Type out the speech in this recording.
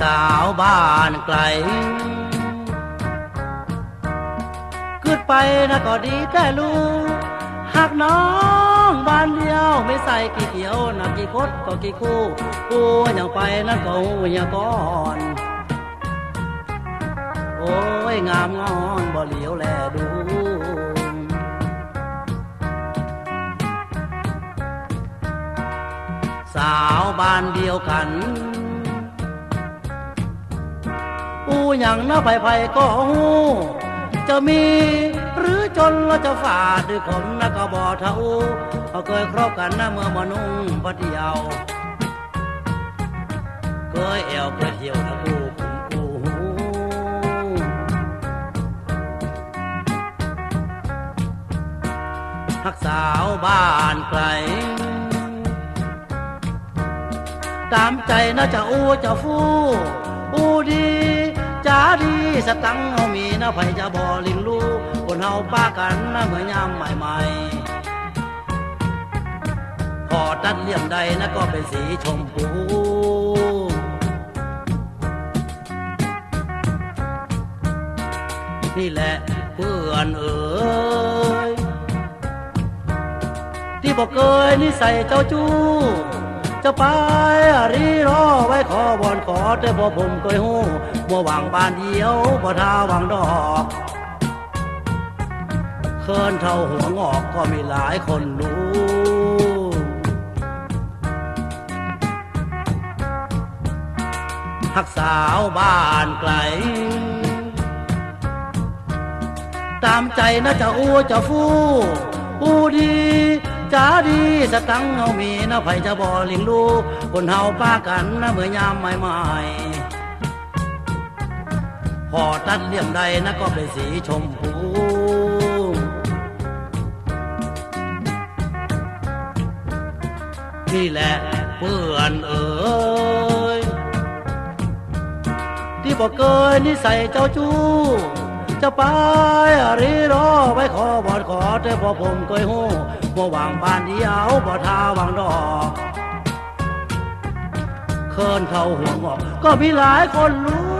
สาวบ้านไกลขึ้นไปนะก็ดีแต่ลูกหากน้องบ้านเดียวไม่ใส่กี่เขียวนะกี่คดก็กี่คู่กูอย่างไปนั่นก็หูอย่างก่อนโอ้ยงามงอนบ่เหลียวแลดูสาวบ้านเดียวกัน อูอย่างน้าไผ่ไผ่ก็หูจะมีหรือจนเราจะฝ่าด้วยขมนะกบอเท่าเขาเคยครบกันนะเมื่อมานุ่งปะเดียวเคยแอวเคยเที่ยวนะกูกูหักสาวบ้านไกลตามใจนะจะอู้จะฟู้ อู้ดีจ้าดีสตังเฮามีนะไผจะบ่ลิงรู้คนเฮาป้ากันนะเมื่อยามใหม่ๆพอตัดเลี่ยมใดนะก็เป็นสีชมพูนี่แหละเพื่อนเอ๋ยที่บอกเคยนิสัยเจ้าจู้ จะไปอารีรอไว้ขอบอนขอแต่พอผมเคยหู้บ่หวังบ้านเดียวบ่ทาหวังดอกเคินเท่าหัวงอกก็มีหลายคนรู้หักสาวบ้านไกล ตามใจนะจะอู้จะฟู้อู้ดี จ้าดีสตังเฮามีนะไผจะบ่ลิงลูกคนเฮาป้ากันนะเมื่อยามใหม่ๆพอตัดเลี่ยมใดนะก็เป็นสีชมพูนี่แหละเพื่อนเอ๋ยที่บอกเคยนิสัยเจ้าจู้จะไปอารีรอไว้ขอบอดขอ แต่พอผมเคยหู้บ่วางบานเดียวบ่ทาวางดอกเคินเท่าหัวงอกก็มีหลายคนรู้